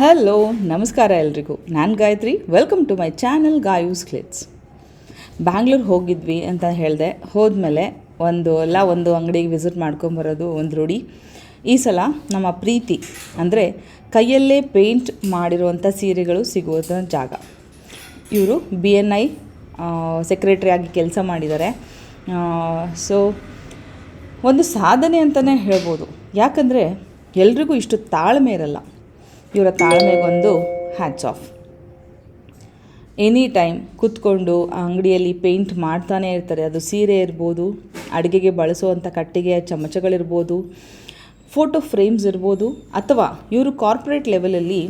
Hello, ನಮಸ್ಕಾರ ಎಲ್ರಿಗೂ. ನಾನು Gayatri. Welcome to my channel ಗಾಯೂಸ್ ಕ್ಲಿಟ್ಸ್ Bangalore ಹೋಗಿದ್ವಿ ಅಂತ ಹೇಳಿದೆ. ಹೋದ್ಮೇಲೆ ಒಂದು, ಎಲ್ಲ ಒಂದು ಅಂಗಡಿಗೆ ವಿಸಿಟ್ ಮಾಡ್ಕೊಂಬರೋದು ಒಂದು ರೂಢಿ. ಈ ಸಲ ನಮ್ಮ ಪ್ರೀತಿ, ಅಂದರೆ ಕೈಯಲ್ಲೇ ಪೇಂಟ್ ಮಾಡಿರುವಂಥ ಸೀರೆಗಳು ಸಿಗುವಂಥ ಜಾಗ. ಇವರು ಬಿ ಎನ್ ಐ ಸೆಕ್ರೆಟ್ರಿ ಆಗಿ ಕೆಲಸ ಮಾಡಿದ್ದಾರೆ ಸೊ ಒಂದು ಸಾಧನೆ ಅಂತಲೇ ಹೇಳ್ಬೋದು. ಯಾಕಂದರೆ ಎಲ್ರಿಗೂ ಇಷ್ಟು ತಾಳ್ಮೆ ಇರಲ್ಲ. ಇವರ ತಾಳ್ಮೆಗೊಂದು ಹ್ಯಾಟ್ಸ್ ಆಫ್ ಎನಿ ಟೈಮ್ ಕೂತ್ಕೊಂಡು ಆ ಅಂಗಡಿಯಲ್ಲಿ ಪೇಂಟ್ ಮಾಡ್ತಾನೆ ಇರ್ತಾರೆ. ಅದು ಸೀರೆ ಇರ್ಬೋದು, ಅಡುಗೆಗೆ ಬಳಸುವಂಥ ಕಟ್ಟಿಗೆಯ ಚಮಚಗಳಿರ್ಬೋದು ಫೋಟೋ ಫ್ರೇಮ್ಸ್ ಇರ್ಬೋದು, ಅಥವಾ ಇವರು ಕಾರ್ಪೊರೇಟ್ ಲೆವೆಲಲ್ಲಿ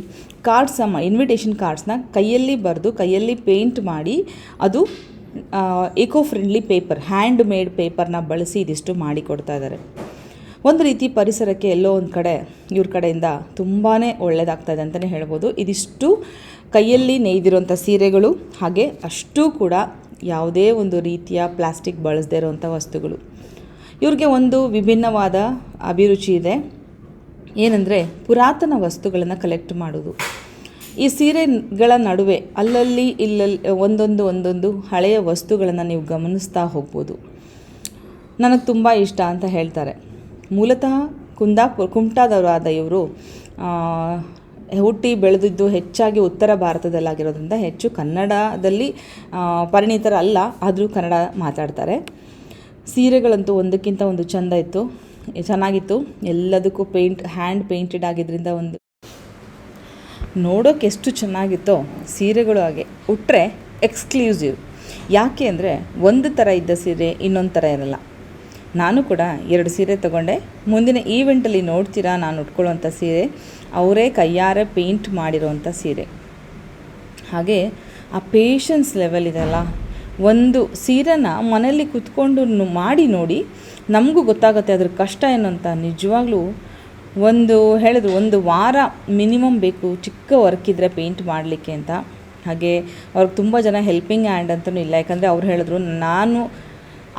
ಕಾರ್ಡ್ಸ್ ಇನ್ವಿಟೇಷನ್ ಕಾರ್ಡ್ಸ್ನ ಕೈಯಲ್ಲಿ ಬರೆದು, ಕೈಯಲ್ಲಿ ಪೇಂಟ್ ಮಾಡಿ, ಅದು eco friendly paper hand made ಪೇಪರ್ನ ಬಳಸಿ ಇದಿಷ್ಟು ಮಾಡಿಕೊಡ್ತಾ ಇದ್ದಾರೆ. ಒಂದು ರೀತಿ ಪರಿಸರಕ್ಕೆ ಎಲ್ಲೋ ಒಂದು ಕಡೆ, ಇವ್ರ ಕಡೆಯಿಂದ ತುಂಬಾ ಒಳ್ಳೆಯದಾಗ್ತಾ ಇದೆ ಅಂತಲೇ ಹೇಳ್ಬೋದು. ಇದಿಷ್ಟು ಕೈಯಲ್ಲಿ ನೇಯ್ದಿರೋಂಥ ಸೀರೆಗಳು, ಹಾಗೆ ಅಷ್ಟೂ ಕೂಡ ಯಾವುದೇ ಒಂದು ರೀತಿಯ ಪ್ಲಾಸ್ಟಿಕ್ ಬಳಸದೇ ಇರೋವಂಥ ವಸ್ತುಗಳು. ಇವ್ರಿಗೆ ಒಂದು ವಿಭಿನ್ನವಾದ ಅಭಿರುಚಿ ಇದೆ. ಏನಂದರೆ ಪುರಾತನ ವಸ್ತುಗಳನ್ನು ಕಲೆಕ್ಟ್ ಮಾಡೋದು. ಈ ಸೀರೆಗಳ ನಡುವೆ ಅಲ್ಲಲ್ಲಿ ಇಲ್ಲಲ್ಲಿ ಒಂದೊಂದು ಒಂದೊಂದು ಹಳೆಯ ವಸ್ತುಗಳನ್ನು ನೀವು ಗಮನಿಸ್ತಾ ಹೋಗ್ಬೋದು. ನನಗೆ ತುಂಬ ಇಷ್ಟ ಅಂತ ಹೇಳ್ತಾರೆ. ಮೂಲತಃ ಕುಂದಾಪುರ ಆದ ಇವರು ಹುಟ್ಟಿ ಬೆಳೆದಿದ್ದು ಹೆಚ್ಚಾಗಿ ಉತ್ತರ ಭಾರತದಲ್ಲಾಗಿರೋದ್ರಿಂದ ಹೆಚ್ಚು ಕನ್ನಡದಲ್ಲಿ ಪರಿಣಿತರಲ್ಲ, ಆದರೂ ಕನ್ನಡ ಮಾತಾಡ್ತಾರೆ. ಸೀರೆಗಳಂತೂ ಒಂದಕ್ಕಿಂತ ಒಂದು ಚೆಂದ ಇತ್ತು. ಚೆನ್ನಾಗಿತ್ತು. ಎಲ್ಲದಕ್ಕೂ ಪೇಂಟ್ ಹ್ಯಾಂಡ್ ಪೇಂಟೆಡ್ ಆಗಿದ್ದರಿಂದ ಒಂದು. ನೋಡೋಕೆ ಎಷ್ಟು ಚೆನ್ನಾಗಿತ್ತೋ ಸೀರೆಗಳು ಹಾಗೆ. ಉಟ್ಟರೆ ಎಕ್ಸ್ಕ್ಲೂಸಿವ್. ಯಾಕೆ ಅಂದರೆ, ಒಂದು ಥರ ಇದ್ದ ಸೀರೆ ಇನ್ನೊಂದು ಥರ ಇರಲ್ಲ. ನಾನು ಕೂಡ ಎರಡು ಸೀರೆ ತೊಗೊಂಡೆ. ಮುಂದಿನ ಈವೆಂಟಲ್ಲಿ ನೋಡ್ತೀರಾ? ನಾನು ಉಟ್ಕೊಳ್ಳೋಂಥ ಸೀರೆ. ಅವರೇ ಕೈಯಾರೆ ಪೇಂಟ್ ಮಾಡಿರೋವಂಥ ಸೀರೆ. ಹಾಗೆ ಆ ಪೇಷನ್ಸ್ ಲೆವೆಲ್ ಇದೆಲ್ಲ ಒಂದು ಸೀರೆನ ಮನೆಯಲ್ಲಿ ಕುತ್ಕೊಂಡು ಮಾಡಿ ನೋಡಿ ನಮಗೂ ಗೊತ್ತಾಗುತ್ತೆ ಅದ್ರ ಕಷ್ಟ ಏನು ಅಂತ. ನಿಜವಾಗ್ಲೂ ಒಂದು ಹೇಳಿದ್ರು ಒಂದು ವಾರ ಮಿನಿಮಮ್ ಬೇಕು ಚಿಕ್ಕ ವರ್ಕ್ ಇದ್ದರೆ ಪೇಂಟ್ ಮಾಡಲಿಕ್ಕೆ ಅಂತ. ಹಾಗೆ ಅವ್ರಿಗೆ ತುಂಬ ಜನ ಹೆಲ್ಪಿಂಗ್ ಹ್ಯಾಂಡ್ ಅಂತಲೂ ಇಲ್ಲ. ಯಾಕಂದರೆ ಅವ್ರು ಹೇಳಿದ್ರು, ನಾನು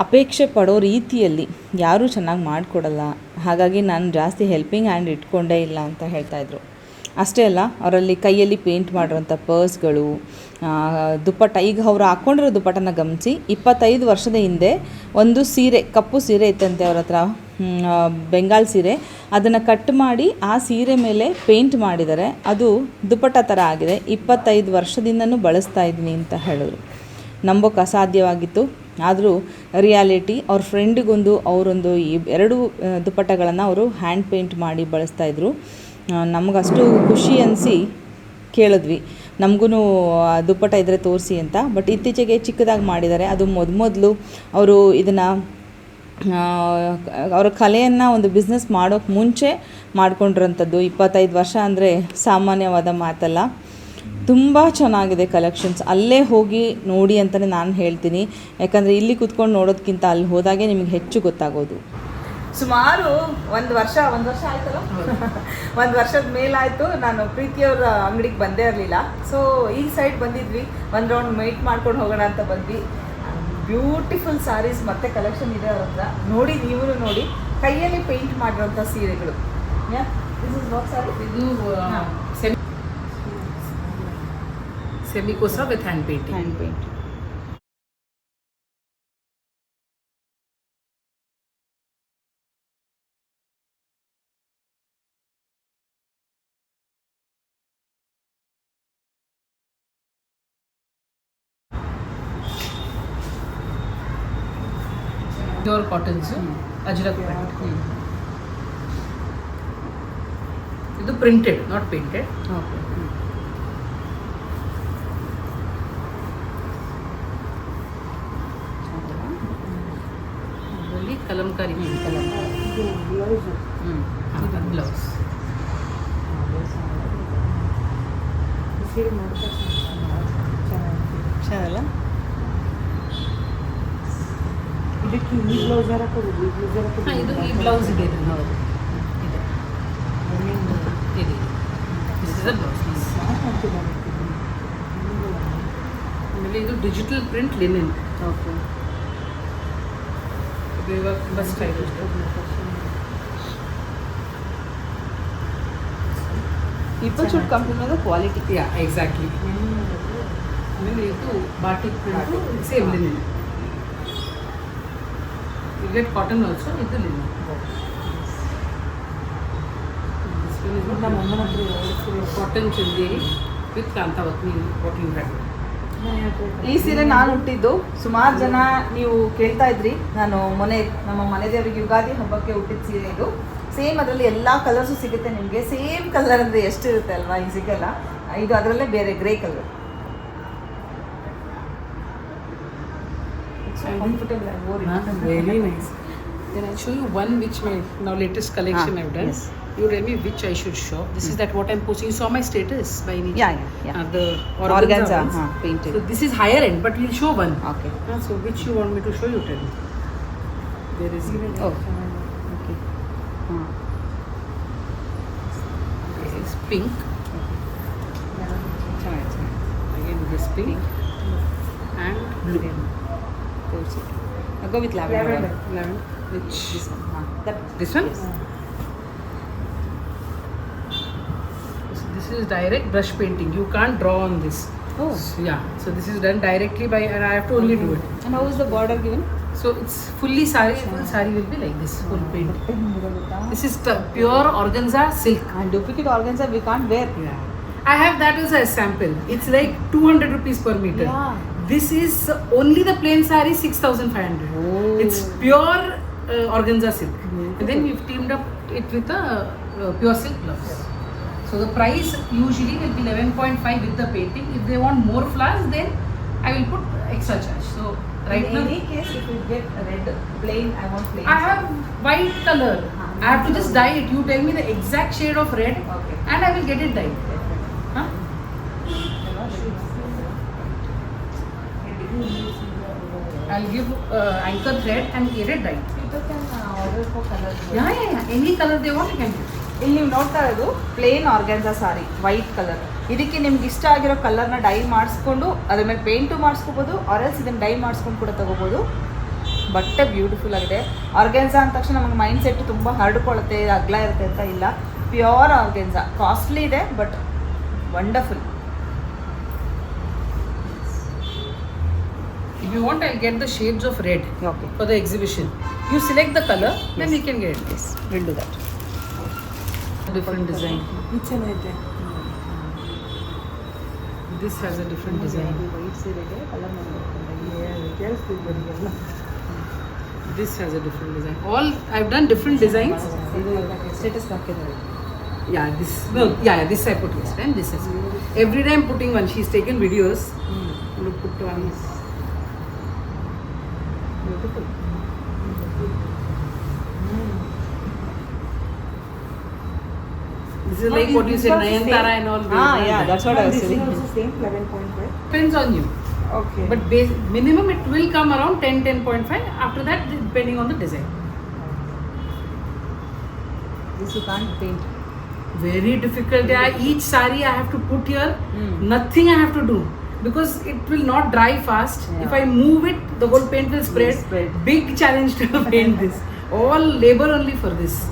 ಅಪೇಕ್ಷೆ ಪಡೋ ರೀತಿಯಲ್ಲಿ ಯಾರೂ ಚೆನ್ನಾಗಿ ಮಾಡಿಕೊಡಲ್ಲ. ಹಾಗಾಗಿ ನಾನು ಜಾಸ್ತಿ ಹೆಲ್ಪಿಂಗ್ ಹ್ಯಾಂಡ್ ಇಟ್ಕೊಂಡೇ ಇಲ್ಲ ಅಂತ ಹೇಳ್ತಾಯಿದ್ರು ಅಷ್ಟೇ ಅಲ್ಲ, ಅವರಲ್ಲಿ ಕೈಯಲ್ಲಿ ಪೇಂಟ್ ಮಾಡಿರೋಂಥ ಪರ್ಸ್ಗಳು ದುಪ್ಪಟ್ಟ, ಈಗ ಅವರು ಹಾಕ್ಕೊಂಡಿರೋ ದುಪ್ಪಟ್ಟನ ಗಮನಿಸಿ, ಇಪ್ಪತ್ತೈದು ವರ್ಷದ ಹಿಂದೆ ಒಂದು ಸೀರೆ, ಕಪ್ಪು ಸೀರೆ ಇತ್ತಂತೆ ಅವ್ರ ಹತ್ರ ಬೆಂಗಾಲ್ ಸೀರೆ. ಅದನ್ನು ಕಟ್ ಮಾಡಿ ಆ ಸೀರೆ ಮೇಲೆ ಪೇಂಟ್ ಮಾಡಿದ್ದಾರೆ ಅದು ದುಪ್ಪಟ್ಟ ಥರ ಆಗಿದೆ. ಇಪ್ಪತ್ತೈದು ವರ್ಷದಿಂದನೂ ಬಳಸ್ತಾ ಇದ್ದೀನಿ ಅಂತ ಹೇಳಿದ್ರು. ನಂಬೋಕೆ ಅಸಾಧ್ಯವಾಗಿತ್ತು. ಆದರೂ ರಿಯಾಲಿಟಿ ಅವ್ರ ಫ್ರೆಂಡಿಗೊಂದು ಅವರೊಂದು ಈ ಎರಡು ದುಪ್ಪಟ್ಟಗಳನ್ನು ಅವರು ಹ್ಯಾಂಡ್ ಪೇಂಟ್ ಮಾಡಿ ಬಳಸ್ತಾಯಿದ್ರು ನಮಗಷ್ಟು ಖುಷಿ ಅನಿಸಿ ಕೇಳಿದ್ವಿ. ನಮಗೂ ದುಪ್ಪಟ್ಟ ಇದ್ದರೆ ತೋರಿಸಿ ಅಂತ. ಬಟ್ ಇತ್ತೀಚೆಗೆ ಚಿಕ್ಕದಾಗಿ ಮಾಡಿದ್ದಾರೆ ಅದು ಮೊದಲು ಅವರು ಇದನ್ನು ಅವರ ಕಲೆಯನ್ನು ಒಂದು ಬಿಸ್ನೆಸ್ ಮಾಡೋಕ್ಕೆ ಮುಂಚೆ ಮಾಡಿಕೊಂಡಿರೋಂಥದ್ದು. ಇಪ್ಪತ್ತೈದು ವರ್ಷ ಅಂದರೆ ಸಾಮಾನ್ಯವಾದ ಮಾತಲ್ಲ. ತುಂಬ ಚೆನ್ನಾಗಿದೆ ಕಲೆಕ್ಷನ್ಸ್ ಅಲ್ಲೇ ಹೋಗಿ ನೋಡಿ ಅಂತಲೇ ನಾನು ಹೇಳ್ತೀನಿ. ಯಾಕಂದರೆ ಇಲ್ಲಿ ಕುತ್ಕೊಂಡು ನೋಡೋದಕ್ಕಿಂತ ಅಲ್ಲಿ ಹೋದಾಗೆ ನಿಮಗೆ ಹೆಚ್ಚು ಗೊತ್ತಾಗೋದು. ಸುಮಾರು ಒಂದು ವರ್ಷ ಒಂದು ವರ್ಷ ಆಯ್ತಲ್ಲ? ಒಂದು ವರ್ಷದ ಮೇಲಾಯಿತು. ನಾನು ಪ್ರೀತಿಯವ್ರ ಅಂಗಡಿಗೆ ಬಂದೇ ಇರಲಿಲ್ಲ. ಸೊ ಈ ಸೈಡ್ ಬಂದಿದ್ವಿ. ಒಂದು ರೌಂಡ್ ಮೈಟ್ ಮಾಡ್ಕೊಂಡು ಹೋಗೋಣ ಅಂತ ಬಂದ್ವಿ. ಬ್ಯೂಟಿಫುಲ್ ಸಾರೀಸ್ ಮತ್ತೆ ಕಲೆಕ್ಷನ್ ಇದೆ ಅವ್ರ ಹತ್ರ. ನೋಡಿ ನೀವು ನೋಡಿ. ಕೈಯಲ್ಲಿ ಪೇಂಟ್ ಮಾಡಿರೋಂಥ ಸೀರೆಗಳು. ಇದು semi ಸೆಮಿಕೋಸ with hand painting hand paint pure cottons Ajrak print ಇದು ಪ್ರಿಂಟೆಡ್ ನಾಟ್ ಪೇಂಟೆಡ್ ಓಕೆ ಅದರಲ್ಲಿ ಕಲಂಕಾರಿ ಕಲಂಕಾರಿ. ಬ್ಲೌಸ್. ಚೆನ್ನಾಗಲ್ಲ. ಇದಕ್ಕೆ ಈ ಬ್ಲೌಸ್ ಹಾಕೋದು ಈ ಬ್ಲೌಸ್ ಹಾಂ ಇದು ಈ ಬ್ಲೌಸ್ ಇದೆ ಇದು ಹೌದು. ಇದೆ. ಇದೆ ದಿಸ್ ಇಸ್ ಅ ಬ್ಲೌಸ್ ಆಮೇಲೆ ಇದು ಡಿಜಿಟಲ್ ಪ್ರಿಂಟ್ ಲಿನಿನ್. ಓಕೆ. ಇದು ಇವಾಗ ತುಂಬ stylish people should come to know the quality yeah exactly ಆಮೇಲೆ ಇದು batik print same linen you get cotton also ಇದು ಲಿನಿನ್ ನಮ್ಮ ಈ ಸೀರೆ ನಾನು ಹುಟ್ಟಿದ್ದು ಸುಮಾರು ಜನ ನೀವು ಕೇಳ್ತಾ ಇದ್ರಿ. ನಾನು ಮೊನ್ನೆ ನಮ್ಮ ಮನೆ ದೇವರಿಗೆ ಯುಗಾದಿ ಹಬ್ಬಕ್ಕೆ ಹುಟ್ಟಿದ ಸೀರೆ ಇದು. ಸೇಮ್ ಅದರಲ್ಲಿ ಎಲ್ಲ ಕಲರ್ಸು ಸಿಗುತ್ತೆ ನಿಮಗೆ. ಸೇಮ್ ಕಲರ್ ಅಂದರೆ ಎಷ್ಟಿರುತ್ತೆ ಅಲ್ವಾ ಈ ಸಿಗಲ್ಲ ಇದು ಅದರಲ್ಲೇ ಬೇರೆ ಗ್ರೇ ಕಲರ್ ಕಂಫರ್ಟಬಲ್ ಆಗಿ nice. Then I'll show you one which my now latest collection Ah, I've done. yes. you tell me which I should show. This is hmm. that what I'm posting. You saw my status by any Yeah, yeah, yeah. Uh, the organza, organs are painted. So this is higher end, but we'll show one. Okay. Uh, so which you want me to show you? Tell me. There is even. Oh. Uh, okay. This is pink. Again, this pink and blue. I go with lavender. Lavender. lavender. Which this one? Huh. This one? Yes. is direct brush painting. You can't draw on this. Oh. So, yeah. So this is done directly by, and I have to only do it. And how is the border given? So it's fully sari. Full sari will be like this. Full paint. This is pure organza silk. And duplicate organza we can't wear. Yeah. I have that as a sample. It's like 200 rupees per meter. Yeah. This is only the plain sari 6500. Oh. It's pure uh, organza silk. Mm -hmm. And then we've teamed up it with a uh, pure silk gloves. So the price usually will be 11.5 with the painting. If they want more flowers, then I will put extra charge. So right in now any case if you get red plain i want plain I have white color. I have to just dye it. You tell me the exact shade of red, okay and I will get it dyed. Huh? I'll give uh, anchor thread and it dyed. people can uh, order for color Yeah, yeah, yeah. Any color they want, you can do. ಇಲ್ಲಿ ನೀವು ನೋಡ್ತಾ ಇರೋದು plain organza sari white colour ಇದಕ್ಕೆ ನಿಮ್ಗೆ ಇಷ್ಟ ಆಗಿರೋ ಕಲರ್ನ dye ಮಾಡಿಸ್ಕೊಂಡು ಅದ್ರ ಮೇಲೆ ಪೇಂಟು ಮಾಡಿಸ್ಕೋಬೋದು ಆರೆಲ್ಸ್ ಇದನ್ನು ಡೈ ಮಾಡಿಸ್ಕೊಂಡು ಕೂಡ ತೊಗೋಬೋದು. ಬಟ್ಟೆ ಬ್ಯೂಟಿಫುಲ್ ಆಗಿದೆ. ಆರ್ಗ್ಯಾನ್ಸಾ ಅಂದ ತಕ್ಷಣ ನಮಗೆ ಮೈಂಡ್ ಸೆಟ್ ತುಂಬ ಹರಡ್ಕೊಳ್ಳುತ್ತೆ ಅಗ್ಲ ಇರುತ್ತೆ ಅಂತ ಇಲ್ಲ. ಪ್ಯೂರ್ ಆರ್ಗ್ಯಾನ್ಸಾ ಕಾಸ್ಟ್ಲಿ ಇದೆ but wonderful If you want, I'll get the shades of red okay for the exhibition. You select the color, then we can get it. Do that different design. This has a different design. This has a different design. All I've done different designs. Yeah, this no, yeah, this I put this, time. This is every time putting one. She's taken videos. Look, put one. Beautiful. This is like what you said, Nayantara and all. Ah, yeah, that's what I was saying. same 11.5. Depends on you. Okay. But minimum it will come around 10, 10.5. After that, depending on the design. This you can't paint. Very difficult. Yeah, each sari I have to put here. Mm. Nothing I have to do because it will not dry fast. Yeah. If I move it, the whole paint will spread. Will spread. Big challenge to paint this. All labor only for this.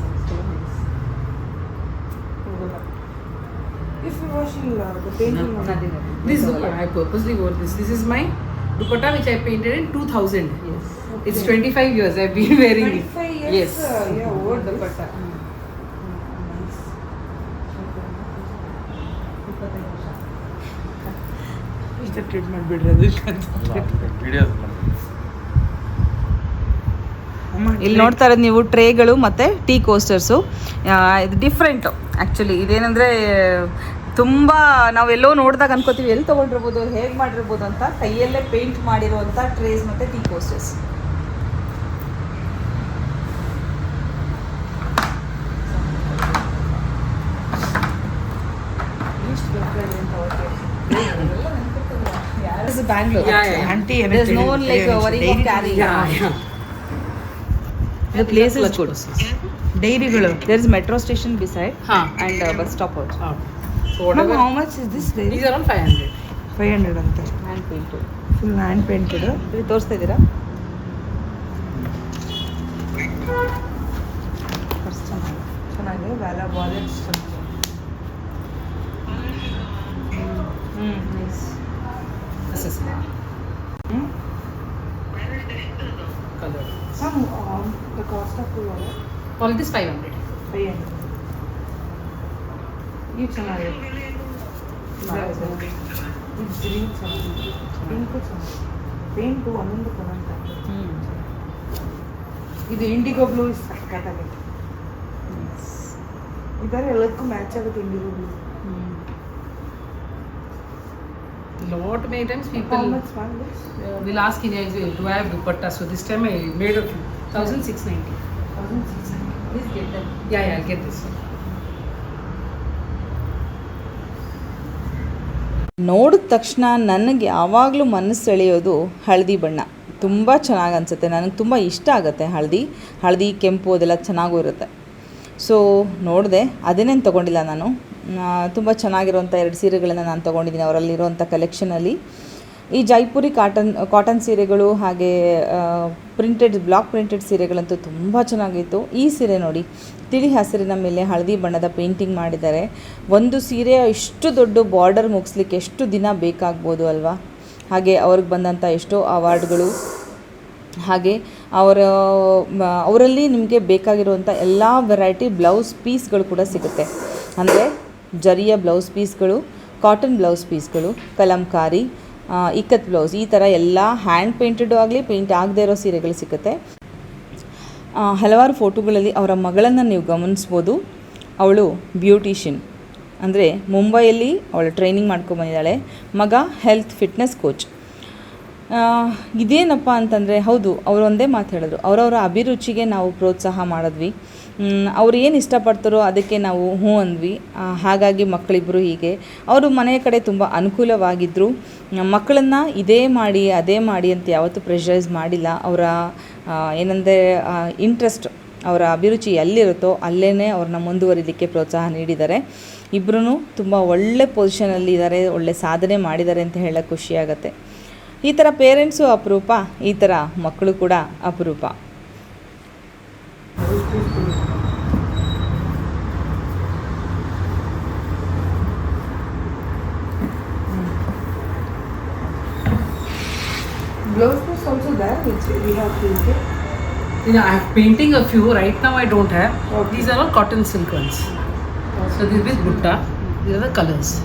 If you washing uh, the painting No, on- This dupatta, I purposely wore this. This is my dupatta which I painted in 2000. Yes. It's 25 years I've been wearing it. 25 years Yes. uh, yeah old dupatta. nice ಇಷ್ಟ treatment ಬಿಡ್ರಿ ಇಲ್ಲಿ ನೋಡ್ತಾ ಇರೋದು ನೀವು ಟ್ರೇಗಳು ಮತ್ತೆ tea ಕೋಸ್ಟರ್ಸು ಇದು different actually ಇದೆ ಏನಂದ್ರೆ ತುಂಬಾ ನಾವು ಎಲ್ಲೋ ನೋಡಿದಾಗ ಅನ್ಕೊತೀವಿ ಎಲ್ಲ ತಗೊಂಡಿರಬಹುದು ಹೇг ಮಾಡಿರಬಹುದು ಅಂತ ಕೈಯಲ್ಲೇ ಪೇಂಟ್ ಮಾಡಿರೋಂತ ಟ್ರೇಸ್ ಮತ್ತೆ ಟೀ ಪೋಸ್ಟರ್ಸ್ ಬ್ಯಾಂಗ್ಳೂರ್ ದ ಎಲ್ಲ ಅಂತ ಹೇಳ್ತೀವಿ aunty anything there's ಡೈರಿಗಳು. There is metro station beside and bus stop how's how. Much is this diary is around 500 500 ಅಂತ hand paint full hand painted ಇಲ್ಲಿ ತೋರಿಸ್ತಾ ಇದ್ದೀರಾ? ಫಸ್ಟ್ ಚೆನ್ನಾಗಿ ಚೆನ್ನಾಗಿ ವ್ಯಾಲ wallets All this 500. Pay and ಇದು ಚೆನ್ನಾಗಿದೆ ಇದು ಗ್ರೀನ್ ಚೆನ್ನಾಗಿದೆ ಪಿಂಕು ಚೆನ್ನಾಗಿದೆ ಪೇಂಟು ಒಂದೊಂದು ಕೊಡಂತ ಇದು ಇಂಡಿಗೋ ಬ್ಲೂ ಸಖತ್ತಾಗಿದೆ ಇದರ ಎಲ್ಲದಕ್ಕೂ ಮ್ಯಾಚ್ ಆಗುತ್ತೆ Indigo blue Lot many times How people much one this? uh, will ask in uh, do I have dupatta? So this time I made a few. 1690. Please get that. Yeah, yeah, I'll get this. ನೋಡಿದ ತಕ್ಷಣ ನನಗೆ ಯಾವಾಗಲೂ ಮನಸ್ಸು ಸೆಳೆಯೋದು ಹಳದಿ ಬಣ್ಣ. ತುಂಬ ಚೆನ್ನಾಗಿ ಅನಿಸುತ್ತೆ. ನನಗೆ ತುಂಬ ಇಷ್ಟ ಆಗುತ್ತೆ ಹಳದಿ. ಹಳದಿ ಕೆಂಪು ಅದೆಲ್ಲ ಚೆನ್ನಾಗೂ ಇರುತ್ತೆ. ಸೊ ನೋಡಿದೆ. ಅದನ್ನೇನು ತೊಗೊಂಡಿಲ್ಲ ನಾನು. ತುಂಬ ಚೆನ್ನಾಗಿರುವಂಥ ಎರಡು ಸೀರೆಗಳನ್ನು ನಾನು ತೊಗೊಂಡಿದ್ದೀನಿ. ಅವರಲ್ಲಿರುವಂಥ ಕಲೆಕ್ಷನಲ್ಲಿ ಈ ಜೈಪುರಿ ಕಾಟನ್ ಕಾಟನ್ ಸೀರೆಗಳು ಹಾಗೆ ಪ್ರಿಂಟೆಡ್ ಬ್ಲಾಕ್ ಪ್ರಿಂಟೆಡ್ ಸೀರೆಗಳಂತೂ ತುಂಬ ಚೆನ್ನಾಗಿತ್ತು. ಈ ಸೀರೆ ನೋಡಿ, ತಿಳಿ ಹಸಿರಿನ ಮೇಲೆ ಹಳದಿ ಬಣ್ಣದ ಪೇಂಟಿಂಗ್ ಮಾಡಿದ್ದಾರೆ. ಒಂದು ಸೀರೆ ಇಷ್ಟು ದೊಡ್ಡ ಬಾರ್ಡರ್ ಮುಗಿಸ್ಲಿಕ್ಕೆ ಎಷ್ಟು ದಿನ ಬೇಕಾಗ್ಬೋದು ಅಲ್ವಾ? ಹಾಗೆ ಅವ್ರಿಗೆ ಬಂದಂಥ ಎಷ್ಟೋ ಅವಾರ್ಡ್ಗಳು ಹಾಗೆ ಅವರ ಅವರಲ್ಲಿ ನಿಮಗೆ ಬೇಕಾಗಿರುವಂಥ ಎಲ್ಲ ವೆರೈಟಿ ಬ್ಲೌಸ್ ಪೀಸ್ಗಳು ಕೂಡ ಸಿಗುತ್ತೆ. ಅಂದರೆ ಜರಿಯ ಬ್ಲೌಸ್ ಪೀಸ್ಗಳು ಕಾಟನ್ ಬ್ಲೌಸ್ ಪೀಸ್ಗಳು ಕಲಂಕಾರಿ ಇಕ್ಕತ್ ಬ್ಲೌಸ್ ಈ ಥರ ಎಲ್ಲ ಹ್ಯಾಂಡ್ ಪೇಂಟೆಡು ಆಗಲಿ ಪೇಂಟ್ ಆಗದೇ ಇರೋ ಸೀರೆಗಳು ಸಿಗುತ್ತೆ. ಹಲವಾರು ಫೋಟೋಗಳಲ್ಲಿ ಅವರ ಮಗಳನ್ನು ನೀವು ಗಮನಿಸ್ಬೋದು. ಅವಳು ಬ್ಯೂಟಿಷಿಯನ್ ಅಂದರೆ ಮುಂಬೈಯಲ್ಲಿ ಅವಳು ಟ್ರೈನಿಂಗ್ ಮಾಡ್ಕೊಂಬಂದಿದ್ದಾಳೆ ಮಗ ಹೆಲ್ತ್ ಫಿಟ್ನೆಸ್ ಕೋಚ್ ಇದೇನಪ್ಪ ಅಂತಂದರೆ, ಹೌದು ಅವರೊಂದೇ ಮಾತು ಹೇಳಿದ್ರು. ಅವರವರ ಅಭಿರುಚಿಗೆ ನಾವು ಪ್ರೋತ್ಸಾಹ ಮಾಡಿದ್ವಿ. ಅವ್ರು ಏನು ಇಷ್ಟಪಡ್ತಾರೋ ಅದಕ್ಕೆ ನಾವು ಹ್ಞೂ ಅಂದ್ವಿ. ಹಾಗಾಗಿ ಮಕ್ಕಳಿಬ್ಬರು ಹೀಗೆ. ಅವರು ಮನೆಯ ಕಡೆ ತುಂಬ ಅನುಕೂಲವಾಗಿದ್ದರು ಮಕ್ಕಳನ್ನು ಇದೇ ಮಾಡಿ, ಅದೇ ಮಾಡಿ ಅಂತ ಯಾವತ್ತೂ ಪ್ರೆಷರೈಸ್ ಮಾಡಿಲ್ಲ. ಅವರ ಏನಂದರೆ ಇಂಟ್ರೆಸ್ಟ್ ಅವರ ಅಭಿರುಚಿ ಎಲ್ಲಿರುತ್ತೋ ಅಲ್ಲೇ ಅವ್ರನ್ನ ಮುಂದುವರಿಲಿಕ್ಕೆ ಪ್ರೋತ್ಸಾಹ ನೀಡಿದ್ದಾರೆ. ಇಬ್ಬರೂ ತುಂಬ ಒಳ್ಳೆ ಪೊಸಿಷನಲ್ಲಿ ಇದ್ದಾರೆ ಒಳ್ಳೆ ಸಾಧನೆ ಮಾಡಿದ್ದಾರೆ ಅಂತ ಹೇಳೋಕ್ಕೆ ಖುಷಿಯಾಗತ್ತೆ ಈ ಥರ ಪೇರೆಂಟ್ಸು ಅಪರೂಪ, ಈ ಥರ ಮಕ್ಕಳು ಕೂಡ ಅಪರೂಪ. We have printed. You know, I have painting a few. Right now, I don't have. Okay. These are all cotton silk ones. So this is butta. These are the colors.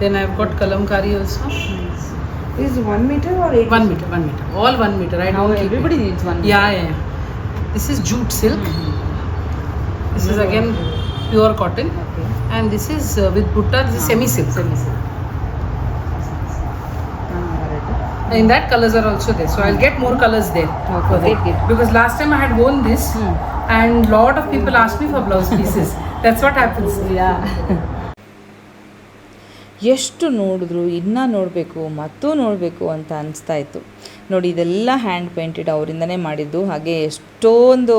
Then I've got kalamkari also. Is one meter or eight? One meter, one meter. All one meter. I don't keep it. needs one Yeah, yeah. yeah. This is jute silk. This is again pure cotton. Okay. And this is uh, with butta. This is semi silk. semi silk. In that colors are also there. So I'll get more colors there. Okay, for get, that. get. Because last time I had worn this hmm. and lot of people asked me for blouse pieces. That's what happens. ಎಷ್ಟು ನೋಡಿದ್ರು, ಇನ್ನೂ ನೋಡಬೇಕು, ಮತ್ತೂ ನೋಡಬೇಕು ಅಂತ ಅನಿಸ್ತಾ ಇತ್ತು. ನೋಡಿ, ಇದೆಲ್ಲ ಹ್ಯಾಂಡ್ ಪೇಂಟೆಡ್ ಅವರಿಂದನೇ ಮಾಡಿದ್ದು. ಹಾಗೆ ಎಷ್ಟೊಂದು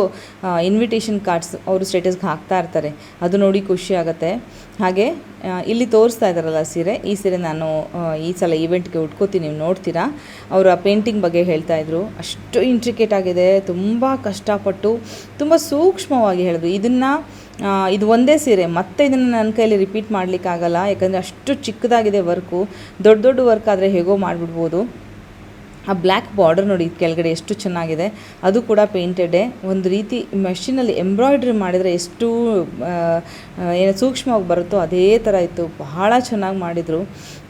ಇನ್ವಿಟೇಷನ್ ಕಾರ್ಡ್ಸ್ ಅವರು ಸ್ಟೇಟಸ್ಗೆ ಹಾಕ್ತಾ ಇರ್ತಾರೆ. ಅದು ನೋಡಿ ಖುಷಿ ಆಗುತ್ತೆ. ಹಾಗೆ ಇಲ್ಲಿ ತೋರಿಸ್ತಾ ಇದ್ದಾರಲ್ಲ ಸೀರೆ. ಈ ಸೀರೆ ನಾನು ಈ ಸಲ ಈವೆಂಟ್ಗೆ ಉಟ್ಕೋತೀನಿ, ನೀವು ನೋಡ್ತೀರಾ? ಅವರು ಆ ಪೇಂಟಿಂಗ್ ಬಗ್ಗೆ ಹೇಳ್ತಾ ಇದ್ರು. ಅಷ್ಟು ಇಂಟ್ರಿಕೇಟ್ ಆಗಿದೆ, ತುಂಬ ಕಷ್ಟಪಟ್ಟು, ತುಂಬ ಸೂಕ್ಷ್ಮವಾಗಿ ಹೇಳಿದ್ರು. ಇದನ್ನು ಇದು ಒಂದೇ ಸೀರೆ. ಮತ್ತೆ ಇದನ್ನು ನನ್ನ ಕೈಯಲ್ಲಿ ರಿಪೀಟ್ ಮಾಡಲಿಕ್ಕಾಗಲ್ಲ. ಯಾಕಂದರೆ ಅಷ್ಟು ಚಿಕ್ಕದಾಗಿದೆ ವರ್ಕು ದೊಡ್ಡ ದೊಡ್ಡ ವರ್ಕ್ ಆದರೆ ಹೇಗೋ ಮಾಡಿಬಿಡ್ಬೋದು. ಆ ಬ್ಲ್ಯಾಕ್ ಬಾರ್ಡರ್ ನೋಡಿ ಇದ್ ಕೆಳಗಡೆ ಎಷ್ಟು ಚೆನ್ನಾಗಿದೆ. ಅದು ಕೂಡ ಪೇಂಟೆಡೇ ಒಂದು ರೀತಿ ಮೆಷಿನಲ್ಲಿ ಎಂಬ್ರಾಯ್ಡ್ರಿ ಮಾಡಿದರೆ ಎಷ್ಟು ಏನು ಸೂಕ್ಷ್ಮವಾಗಿ ಬರುತ್ತೋ ಅದೇ ಥರ ಇತ್ತು. ಬಹಳ ಚೆನ್ನಾಗಿ ಮಾಡಿದರು.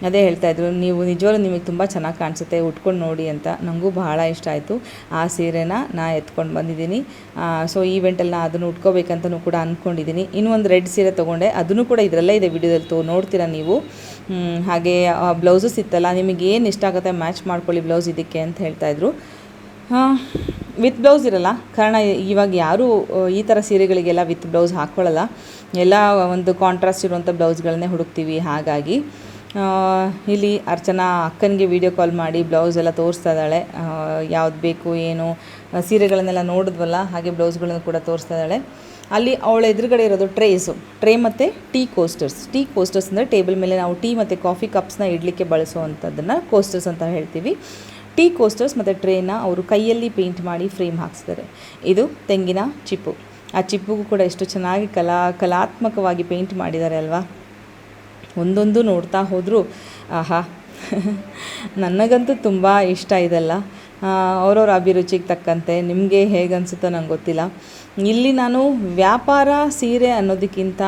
ಅದೇ ಹೇಳ್ತಾ ಇದ್ರು, ನೀವು ನಿಜವಾಗ್ಲೂ ನಿಮಗೆ ತುಂಬ ಚೆನ್ನಾಗಿ ಕಾಣಿಸುತ್ತೆ, ಉಟ್ಕೊಂಡು ನೋಡಿ ಅಂತ. ನನಗೂ ಬಹಳ ಇಷ್ಟ ಆಯಿತು. ಆ ಸೀರೆನ ನಾ ಎತ್ಕೊಂಡು ಬಂದಿದ್ದೀನಿ. ಸೊ ಈವೆಂಟಲ್ಲಿ ನಾನು ಅದನ್ನು ಉಟ್ಕೋಬೇಕಂತಲೂ ಕೂಡ ಅಂದ್ಕೊಂಡಿದ್ದೀನಿ ಇನ್ನೂ ಒಂದು ರೆಡ್ ಸೀರೆ ತೊಗೊಂಡೆ. ಅದನ್ನು ಕೂಡ ಇದರಲ್ಲೇ ಇದೆ ವಿಡಿಯೋದಲ್ಲಿ ತೋ, ನೋಡ್ತೀರಾ ನೀವು. ಹಾಗೆ ಬ್ಲೌಸಸ್ ಇತ್ತಲ್ಲ, ನಿಮಗೆ ಏನು ಇಷ್ಟ ಆಗುತ್ತೆ ಮ್ಯಾಚ್ ಮಾಡ್ಕೊಳ್ಳಿ ಬ್ಲೌಸ್ ಇದಕ್ಕೆ ಅಂತ ಹೇಳ್ತಾಯಿದ್ರು ವಿತ್ ಬ್ಲೌಸ್ ಇರಲ್ಲ. ಕಾರಣ ಇವಾಗ ಯಾರೂ ಈ ಥರ ಸೀರೆಗಳಿಗೆಲ್ಲ ವಿತ್ ಬ್ಲೌಸ್ ಹಾಕ್ಕೊಳ್ಳಲ್ಲ ಎಲ್ಲ ಒಂದು ಕಾಂಟ್ರಾಸ್ಟ್ ಇರುವಂಥ ಬ್ಲೌಸ್ಗಳನ್ನೇ ಹುಡುಕ್ತೀವಿ. ಹಾಗಾಗಿ ಇಲ್ಲಿ ಅರ್ಚನಾ ಅಕ್ಕನಿಗೆ ವಿಡಿಯೋ ಕಾಲ್ ಮಾಡಿ ಬ್ಲೌಸ್ ಎಲ್ಲ ತೋರಿಸ್ತಾ ಇದ್ದಾಳೆ. ಯಾವ್ದು ಬೇಕು, ಏನು ಸೀರೆಗಳನ್ನೆಲ್ಲ ನೋಡಿದ್ವಲ್ಲ, ಹಾಗೆ ಬ್ಲೌಸ್ಗಳನ್ನು ಕೂಡ ತೋರಿಸ್ತಾ ಇದ್ದಾಳೆ. ಅಲ್ಲಿ ಅವಳ ಎದುರುಗಡೆ ಇರೋದು ಟ್ರೇಸು ಟ್ರೇ ಮತ್ತು ಟೀ ಕೋಸ್ಟರ್ಸ್ ಟೀ ಕೋಸ್ಟರ್ಸ್ ಅಂದರೆ ಟೇಬಲ್ ಮೇಲೆ ನಾವು ಟೀ ಮತ್ತು ಕಾಫಿ ಕಪ್ಸ್ನ ಇಡಲಿಕ್ಕೆ ಬಳಸುವಂಥದ್ದನ್ನು ಕೋಸ್ಟರ್ಸ್ ಅಂತ ಹೇಳ್ತೀವಿ. ಟೀ ಕೋಸ್ಟರ್ಸ್ ಮತ್ತು ಟ್ರೇನ ಅವರು ಕೈಯಲ್ಲಿ ಪೇಂಟ್ ಮಾಡಿ ಫ್ರೇಮ್ ಹಾಕ್ಸ್ತಾರೆ ಇದು ತೆಂಗಿನ ಚಿಪ್ಪು. ಆ ಚಿಪ್ಪುಗೂ ಕೂಡ ಎಷ್ಟು ಚೆನ್ನಾಗಿ ಕಲಾ, ಕಲಾತ್ಮಕವಾಗಿ ಪೇಂಟ್ ಮಾಡಿದ್ದಾರೆ ಅಲ್ವಾ? ಒಂದೊಂದು ನೋಡ್ತಾ ಹೋದರೂ, ಆಹಾ, ನನಗಂತೂ ತುಂಬ ಇಷ್ಟ ಇದೆಲ್ಲ. ಅವರವ್ರ ಅಭಿರುಚಿಗೆ ತಕ್ಕಂತೆ, ನಿಮಗೆ ಹೇಗೆ ಅನಿಸುತ್ತೋ ನಂಗೆ ಗೊತ್ತಿಲ್ಲ. ಇಲ್ಲಿ ನಾನು ವ್ಯಾಪಾರ, ಸೀರೆ ಅನ್ನೋದಕ್ಕಿಂತ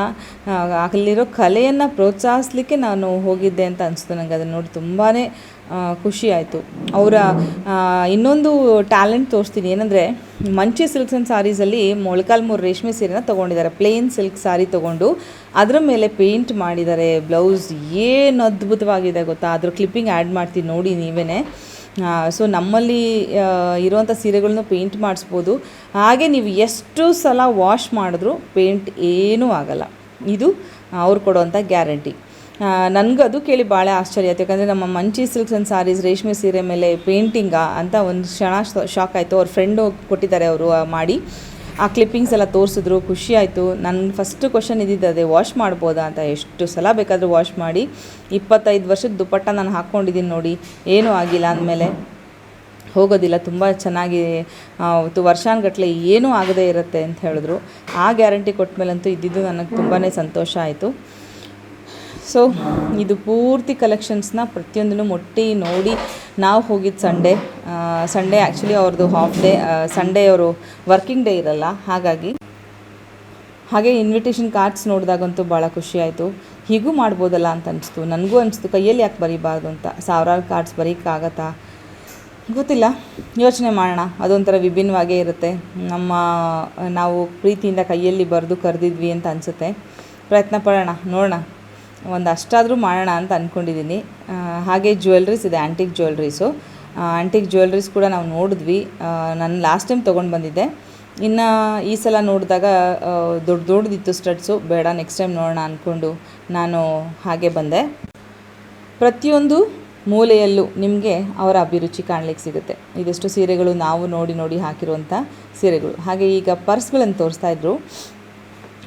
ಅಲ್ಲಿರೋ ಕಲೆಯನ್ನು ಪ್ರೋತ್ಸಾಹಿಸ್ಲಿಕ್ಕೆ ನಾನು ಹೋಗಿದ್ದೆ ಅಂತ ಅನಿಸ್ತು ನನಗೆ ಅದನ್ನು ನೋಡಿ ತುಂಬಾ ಖುಷಿ ಆಯಿತು. ಅವರ ಇನ್ನೊಂದು ಟ್ಯಾಲೆಂಟ್ ತೋರಿಸ್ತೀನಿ. ಏನಂದರೆ ಮಂಚೆ ಸಿಲ್ಕ್ಸ್ ಆ್ಯಂಡ್ ಸಾರೀಸಲ್ಲಿ ಮೊಳಕಾಲ್ಮೂರು ರೇಷ್ಮೆ ಸೀರೆನ ತೊಗೊಂಡಿದ್ದಾರೆ. ಪ್ಲೇನ್ ಸಿಲ್ಕ್ ಸಾರಿ ತೊಗೊಂಡು ಅದರ ಮೇಲೆ ಪೇಂಟ್ ಮಾಡಿದ್ದಾರೆ. ಬ್ಲೌಸ್ ಏನು ಅದ್ಭುತವಾಗಿದೆ ಗೊತ್ತಾ? ಅದ್ರ ಕ್ಲಿಪ್ಪಿಂಗ್ ಆ್ಯಡ್ ಮಾಡ್ತೀನಿ ನೋಡಿ ನೀವೇ ಸೊ ನಮ್ಮಲ್ಲಿ ಇರುವಂಥ ಸೀರೆಗಳನ್ನ ಪೇಂಟ್ ಮಾಡಿಸ್ಬೋದು. ಹಾಗೆ ನೀವು ಎಷ್ಟು ಸಲ ವಾಶ್ ಮಾಡಿದ್ರೂ ಪೇಂಟ್ ಏನೂ ಆಗಲ್ಲ. ಇದು ಅವ್ರು ಕೊಡುವಂಥ ಗ್ಯಾರಂಟಿ ನನಗೂ ಅದು ಕೇಳಿ ಭಾಳ ಆಶ್ಚರ್ಯ. ಆಯ್ತು ಯಾಕಂದರೆ ನಮ್ಮ ಮಂಚಿ ಸಿಲ್ಕ್ಸ್ ಆ್ಯಂಡ್ ಸಾರೀಸ್ ರೇಷ್ಮೆ ಸೀರೆ ಮೇಲೆ ಪೇಂಟಿಂಗಾ ಅಂತ ಒಂದು ಕ್ಷಣ ಶಾಕ್ ಆಯಿತು. ಅವ್ರ ಫ್ರೆಂಡು ಕೊಟ್ಟಿದ್ದಾರೆ ಅವರು ಮಾಡಿ. ಆ ಕ್ಲಿಪ್ಪಿಂಗ್ಸ್ ಎಲ್ಲ ತೋರಿಸಿದ್ರು, ಖುಷಿ ಆಯಿತು. ನನ್ನ ಫಸ್ಟ್ ಕ್ವಶನ್ ಇದ್ದಿದ್ದು ಅದೇ ವಾಶ್ ಮಾಡ್ಬೋದಾ? ಅಂತ. ಎಷ್ಟು ಸಲ ಬೇಕಾದರೂ ವಾಶ್ ಮಾಡಿ. ಇಪ್ಪತ್ತೈದು ವರ್ಷದ ದುಪ್ಪಟ್ಟ ನಾನು ಹಾಕ್ಕೊಂಡಿದ್ದೀನಿ ನೋಡಿ. ಏನೂ ಆಗಿಲ್ಲ ಅಂದಮೇಲೆ ಹೋಗೋದಿಲ್ಲ. ತುಂಬ ಚೆನ್ನಾಗಿ ಅವತ್ತು ವರ್ಷಾನುಗಟ್ಲೆ ಏನೂ ಆಗದೇ ಇರುತ್ತೆ ಅಂತ ಹೇಳಿದ್ರು. ಆ ಗ್ಯಾರಂಟಿ ಕೊಟ್ಟ ಮೇಲಂತೂ ಇದ್ದಿದ್ದು ನನಗೆ ತುಂಬಾ ಸಂತೋಷ ಆಯಿತು. ಸೊ ಇದು ಪೂರ್ತಿ ಕಲೆಕ್ಷನ್ಸ್ನ ಪ್ರತಿಯೊಂದನ್ನು ಮೊಟ್ಟಿ ನೋಡಿ ನಾವು ಹೋಗಿದ್ದು ಸಂಡೇ ಸಂಡೇ ಆ್ಯಕ್ಚುಲಿ ಅವ್ರದ್ದು ಹಾಫ್ ಡೇ ಸಂಡೇ ಅವರು ವರ್ಕಿಂಗ್ ಡೇ ಇರಲ್ಲ. ಹಾಗಾಗಿ, ಹಾಗೆ ಇನ್ವಿಟೇಷನ್ ಕಾರ್ಡ್ಸ್ ನೋಡಿದಾಗಂತೂ ಭಾಳ ಖುಷಿ ಆಯಿತು. ಹೀಗೂ ಮಾಡ್ಬೋದಲ್ಲ ಅಂತ ಅನಿಸ್ತು. ನನಗೂ ಅನಿಸ್ತು, ಕೈಯಲ್ಲಿ ಯಾಕೆ ಬರೀಬಾರ್ದು ಅಂತ. ಸಾವಿರಾರು ಕಾರ್ಡ್ಸ್ ಬರೀಕ್ಕಾಗತ್ತಾ ಗೊತ್ತಿಲ್ಲ. ಯೋಚನೆ ಮಾಡೋಣ. ಅದೊಂಥರ ವಿಭಿನ್ನವಾಗೇ ಇರುತ್ತೆ. ನಮ್ಮ, ನಾವು ಪ್ರೀತಿಯಿಂದ ಕೈಯಲ್ಲಿ ಬರೆದು ಕರೆದಿದ್ವಿ ಅಂತ ಅನಿಸುತ್ತೆ. ಪ್ರಯತ್ನ ಪಡೋಣ, ನೋಡೋಣ. ಒಂದು ಅಷ್ಟಾದರೂ ಮಾಡೋಣ ಅಂತ ಅಂದ್ಕೊಂಡಿದ್ದೀನಿ ಹಾಗೆ ಜ್ಯುವೆಲ್ರೀಸ್ ಇದೆ ಆ್ಯಂಟಿಕ್ ಜ್ಯುವೆಲ್ರೀಸು ಆ್ಯಂಟಿಕ್ ಜ್ಯುವೆಲ್ರೀಸ್ ಕೂಡ ನಾವು ನೋಡಿದ್ವಿ. ನಾನು ಲಾಸ್ಟ್ ಟೈಮ್ ತೊಗೊಂಡು ಬಂದಿದ್ದೆ. ಇನ್ನು ಈ ಸಲ ನೋಡಿದಾಗ ದೊಡ್ಡ ದೊಡ್ಡದಿತ್ತು ಸ್ಟಡ್ಸು ಬೇಡ ನೆಕ್ಸ್ಟ್ ಟೈಮ್ ನೋಡೋಣ ಅಂದ್ಕೊಂಡು ನಾನು ಹಾಗೆ ಬಂದೆ. ಪ್ರತಿಯೊಂದು ಮೂಲೆಯಲ್ಲೂ ನಿಮಗೆ ಅವರ ಅಭಿರುಚಿ ಕಾಣಲಿಕ್ಕೆ ಸಿಗುತ್ತೆ. ಇದೆಷ್ಟು ಸೀರೆಗಳು ನಾವು ನೋಡಿ ನೋಡಿ ಹಾಕಿರುವಂಥ ಸೀರೆಗಳು. ಹಾಗೆ ಈಗ ಪರ್ಸ್ಗಳನ್ನು ತೋರಿಸ್ತಾ ಇದ್ರು.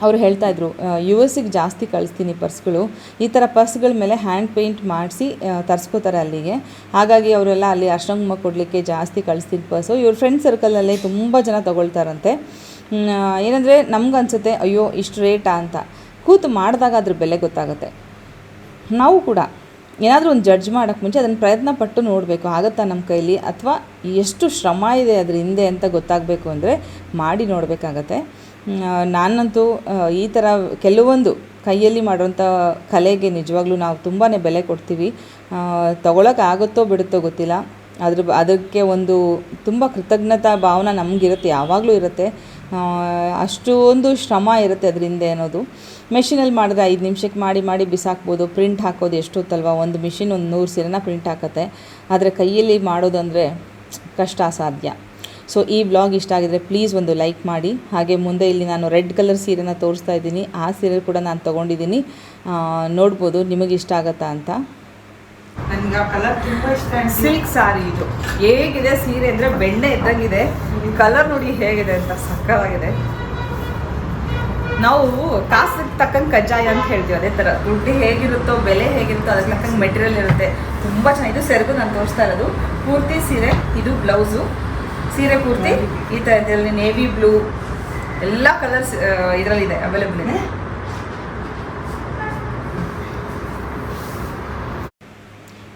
ಅವರು ಹೇಳ್ತಾ ಇದ್ರು ಯು ಎಸ್ಸಿಗೆ ಜಾಸ್ತಿ ಕಳಿಸ್ತೀನಿ ಪರ್ಸ್ಗಳು. ಈ ಥರ ಪರ್ಸ್ಗಳ ಮೇಲೆ ಹ್ಯಾಂಡ್ ಪೇಂಟ್ ಮಾಡಿಸಿ ತರಿಸ್ಕೋತಾರೆ ಅಲ್ಲಿಗೆ. ಹಾಗಾಗಿ ಅವರೆಲ್ಲ ಅಲ್ಲಿ ಅಷ್ಟಂಗುಮ ಕೊಡಲಿಕ್ಕೆ ಜಾಸ್ತಿ ಕಳಿಸ್ತೀನಿ ಪರ್ಸು. ಇವ್ರ ಫ್ರೆಂಡ್ ಸರ್ಕಲಲ್ಲಿ ತುಂಬ ಜನ ತೊಗೊಳ್ತಾರಂತೆ. ಏನಂದರೆ ನಮ್ಗೆ ಅನ್ಸುತ್ತೆ, ಅಯ್ಯೋ, ಇಷ್ಟು ರೇಟಾ ಅಂತ. ಕೂತು ಮಾಡಿದಾಗ ಅದ್ರ ಬೆಲೆ ಗೊತ್ತಾಗುತ್ತೆ. ನಾವು ಕೂಡ ಏನಾದರೂ ಒಂದು ಜಡ್ಜ್ ಮಾಡೋಕ್ಕೆ ಮುಂಚೆ ಅದನ್ನು ಪ್ರಯತ್ನ ಪಟ್ಟು ನೋಡಬೇಕು, ಆಗುತ್ತಾ ನಮ್ಮ ಕೈಲಿ? ಅಥವಾ ಎಷ್ಟು ಶ್ರಮ ಇದೆ ಅದ್ರ ಹಿಂದೆ ಅಂತ ಗೊತ್ತಾಗಬೇಕು ಅಂದರೆ ಮಾಡಿ ನೋಡಬೇಕಾಗತ್ತೆ. ನಾನಂತೂ ಈ ಥರ ಕೆಲವೊಂದು ಕೈಯಲ್ಲಿ ಮಾಡುವಂಥ ಕಲೆಗೆ ನಿಜವಾಗ್ಲೂ ನಾವು ತುಂಬಾ ಬೆಲೆ ಕೊಡ್ತೀವಿ. ತೊಗೊಳಕ್ಕೆ ಆಗುತ್ತೋ ಬಿಡುತ್ತೋ ಗೊತ್ತಿಲ್ಲ. ಅದ್ರ ಅದಕ್ಕೆ ಒಂದು ತುಂಬ ಕೃತಜ್ಞತಾ ಭಾವನೆ ನಮಗಿರುತ್ತೆ, ಯಾವಾಗಲೂ ಇರುತ್ತೆ. ಅಷ್ಟೊಂದು ಶ್ರಮ ಇರುತ್ತೆ ಅದ್ರ ಹಿಂದೆ ಅನ್ನೋದು. ಮೆಷಿನಲ್ಲಿ ಮಾಡಿದ್ರೆ ಐದು ನಿಮಿಷಕ್ಕೆ ಮಾಡಿ ಮಾಡಿ ಬಿಸಾಕ್ಬೋದು, ಪ್ರಿಂಟ್ ಹಾಕೋದು ಎಷ್ಟೊತ್ತಲ್ವ? ಒಂದು ಮಿಷಿನ್ ಒಂದು ನೂರು ಸೀರೆನ ಪ್ರಿಂಟ್ ಹಾಕತ್ತೆ. ಆದರೆ ಕೈಯಲ್ಲಿ ಮಾಡೋದಂದರೆ ಕಷ್ಟ, ಅಸಾಧ್ಯ. ಸೊ ಈ ಬ್ಲಾಗ್ ಇಷ್ಟ ಆಗಿದ್ರೆ ಪ್ಲೀಸ್ ಒಂದು ಲೈಕ್ ಮಾಡಿ. ಹಾಗೆ ಮುಂದೆ ಇಲ್ಲಿ ನಾನು ರೆಡ್ ಕಲರ್ ಸೀರೆನ ತೋರಿಸ್ತಾ ಇದ್ದೀನಿ. ಆ ಸೀರೆ ಕೂಡ ನಾನು ತೊಗೊಂಡಿದ್ದೀನಿ. ನೋಡ್ಬೋದು ನಿಮಗೆ ಇಷ್ಟ ಆಗತ್ತಾ ಅಂತ. ನನಗೆ ಆ ಕಲರ್ ತುಂಬ ಇಷ್ಟ ಸಿಲ್ಕ್ ಸಾರಿ ಇದು. ಹೇಗಿದೆ ಸೀರೆ ಅಂದರೆ ಬೆಣ್ಣೆ ಇದ್ದಂಗಿದೆ. ಕಲರ್ ನೋಡಿ ಹೇಗಿದೆ ಅಂತ ಸಕ್ಕತ್ತಾಗಿದೆ. ನಾವು ಕಾಸಿಗೆ ತಕ್ಕಂಗೆ ಕಜ್ಜಾಯ ಅಂತ ಹೇಳ್ತೀವಿ, ಅದೇ ಥರ ದುಡ್ಡು ಹೇಗಿರುತ್ತೋ, ಬೆಲೆ ಹೇಗಿರುತ್ತೋ ಅದಕ್ಕೆ ತಕ್ಕಂಗೆ ಮೆಟೀರಿಯಲ್ ಇರುತ್ತೆ. ತುಂಬ ಚೆನ್ನಾಗಿದೆ. ಸೆರಗು ನಾನು ತೋರಿಸ್ತಾ ಇರೋದು. ಪೂರ್ತಿ ಸೀರೆ, ಇದು ಬ್ಲೌಸು ಸೀರೆ ಪೂರ್ತಿ ಈ ಥರ ಇದರಲ್ಲಿ ನೇವಿ ಬ್ಲೂ ಎಲ್ಲ ಕಲರ್ಸ್ ಇದರಲ್ಲಿದೆ ಅವೈಲೇಬಲ್ ಇದೆ.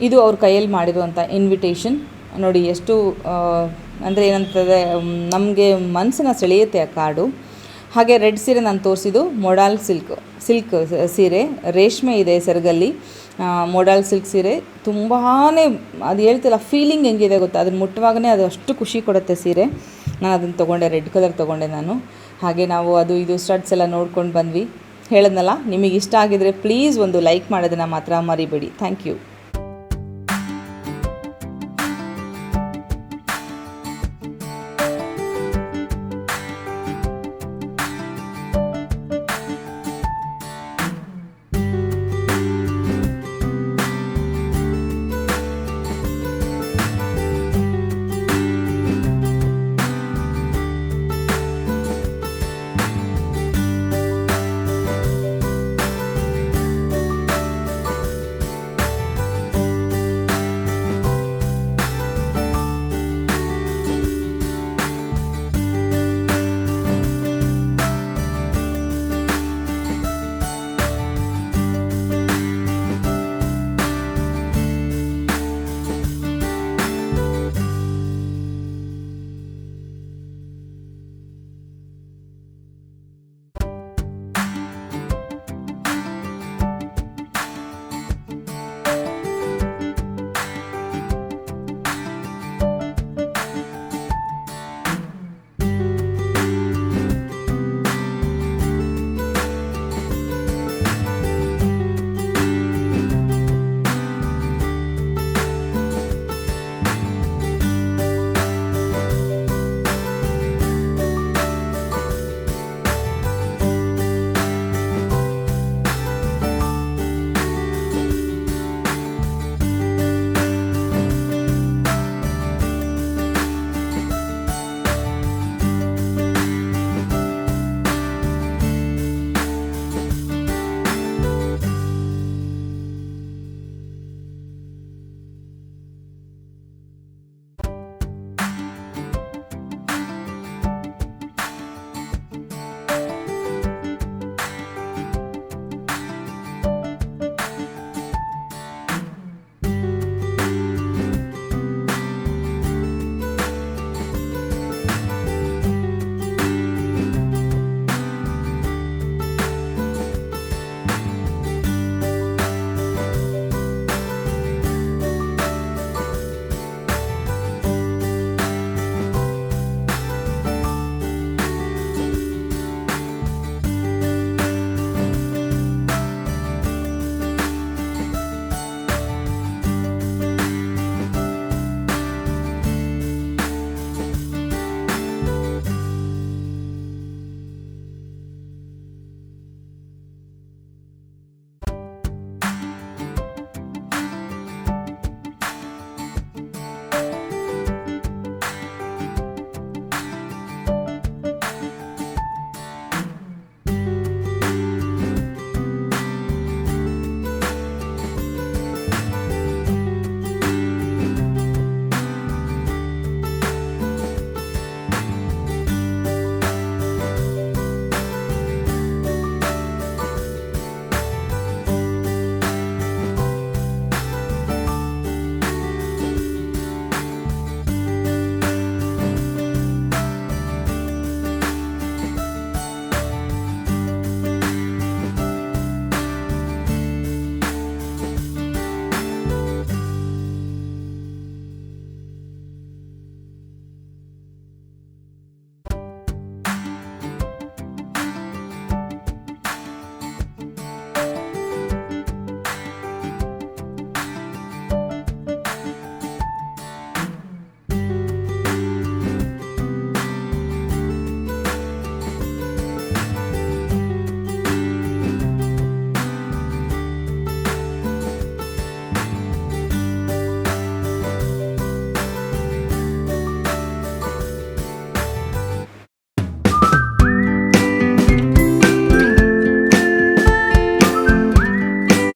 ಇದು ಅವ್ರ ಕೈಯಲ್ಲಿ ಮಾಡಿರುವಂಥ ಇನ್ವಿಟೇಷನ್ ನೋಡಿ, ಎಷ್ಟು ಅಂದರೆ ಏನಂತಂದರೆ ನಮಗೆ ಮನಸ್ಸನ್ನ ಸೆಳೆಯುತ್ತೆ ಆ ಕಾರ್ಡು ಹಾಗೆ ರೆಡ್ ಸೀರೆ ನಾನು ತೋರಿಸಿದ್ದು ಮೊಡಾಲ್ ಸಿಲ್ಕ್ ಸಿಲ್ಕ್ ಸೀರೆ. ರೇಷ್ಮೆ ಇದೆ ಸೆರಗಲ್ಲಿ. ಮೊಡಾಲ್ ಸಿಲ್ಕ್ ಸೀರೆ. ತುಂಬಾ ಅದು ಹೇಳ್ತಿಲ್ಲ ಫೀಲಿಂಗ್ ಹೆಂಗಿದೆ ಗೊತ್ತಾ? ಅದನ್ನು ಮುಟ್ಟುವಾಗನೇ ಅದು ಅಷ್ಟು ಖುಷಿ ಕೊಡುತ್ತೆ ಸೀರೆ. ನಾನು ಅದನ್ನು ತೊಗೊಂಡೆ ರೆಡ್ ಕಲರ್ ತೊಗೊಂಡೆ ನಾನು. ಹಾಗೆ ನಾವು ಅದು, ಇದು ಸ್ಟಡ್ಸ್ ಎಲ್ಲ ನೋಡ್ಕೊಂಡು ಬಂದ್ವಿ. ಹೇಳಿದ್ನಲ್ಲ, ನಿಮಗೆ ಇಷ್ಟ ಆಗಿದ್ರೆ ಪ್ಲೀಸ್ ಒಂದು ಲೈಕ್ ಮಾಡೋದನ್ನು ಮಾತ್ರ ಮರಿಬೇಡಿ. Thank you